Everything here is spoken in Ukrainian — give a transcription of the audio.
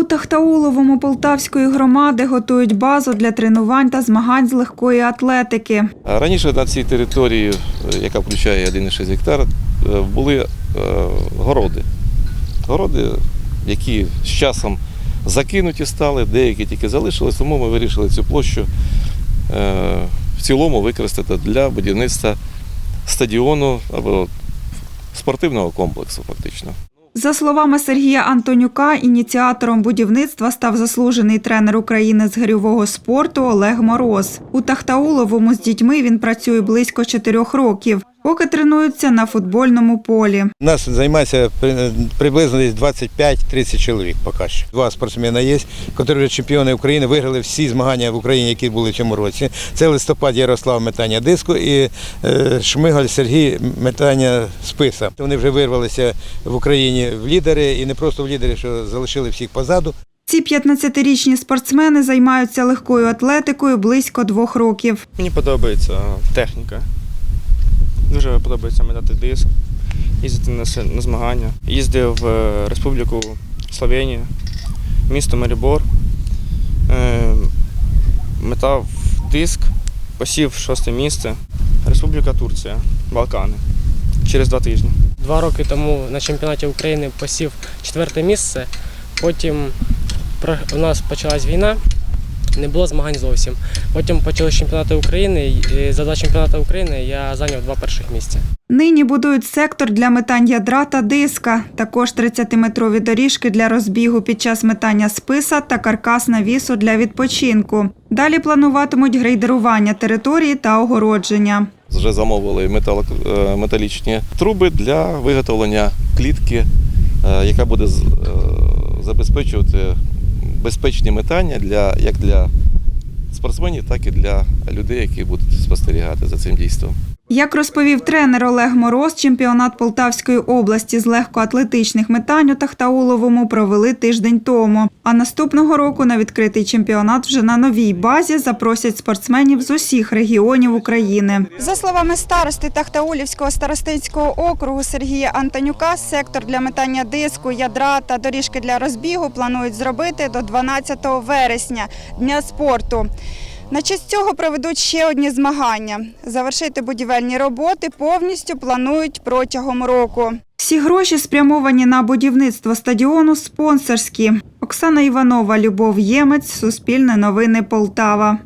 У Тахтауловому Полтавської громади готують базу для тренувань та змагань з легкої атлетики. Раніше на цій території, е, яка включає 1,6 гектар, е, були е, городи. Городи, які з часом закинуті стали, деякі тільки залишились, тому ми вирішили цю площу в цілому використати для будівництва стадіону або спортивного комплексу, фактично. За словами Сергія Антонюка, ініціатором будівництва став заслужений тренер України з гирьового спорту Олег Мороз. У Тахтауловому з дітьми він працює близько чотирьох років, поки тренуються на футбольному полі. У нас займається приблизно десь 25-30 чоловік поки що. Два спортсмени є, які вже чемпіони України, виграли всі змагання в Україні, які були в цьому році. Це листопад Ярослав метання диску і е, Шмигаль Сергій метання списа. Вони вже вирвалися в Україні в лідери і не просто в лідери, що залишили всіх позаду. Ці 15-річні спортсмени займаються легкою атлетикою близько двох років. Мені подобається техніка. Дуже подобається метати диск, їздити на, змагання. Їздив в е, Республіку Словенія, місто Марібор. Е, метав диск, посів шосте місце. Республіка Турція, Балкани. Через два тижні. Два роки тому на чемпіонаті України посів четверте місце. Потім у нас почалась війна, не було змагань зовсім. Потім почали чемпіонати України. і За два чемпіонати України я зайняв два перших місця. Нині будують сектор для метань ядра та диска, також 30-метрові доріжки для розбігу під час метання списа та каркас навісу для відпочинку. Далі плануватимуть грейдерування території та огородження. Вже замовили е, металічні труби для виготовлення клітки, е, яка буде е, забезпечувати безпечні метання для, як для спортсменів, так і для людей, які будуть спостерігати за цим дійством. Як розповів тренер Олег Мороз, чемпіонат Полтавської області з легкоатлетичних метань у Тахтауловому провели тиждень тому. А наступного року на відкритий чемпіонат вже на новій базі запросять спортсменів з усіх регіонів України. За словами старости Тахтаулівського старостинського округу Сергія Антонюка, сектор для метання диску, ядра та доріжки для розбігу планують зробити до 12 вересня дня спорту. На честь цього проведуть ще одні змагання. Завершити будівельні роботи повністю планують протягом року. Всі гроші спрямовані на будівництво стадіону спонсорські. Оксана Іванова, Любов Ємець, Суспільне новини Полтава.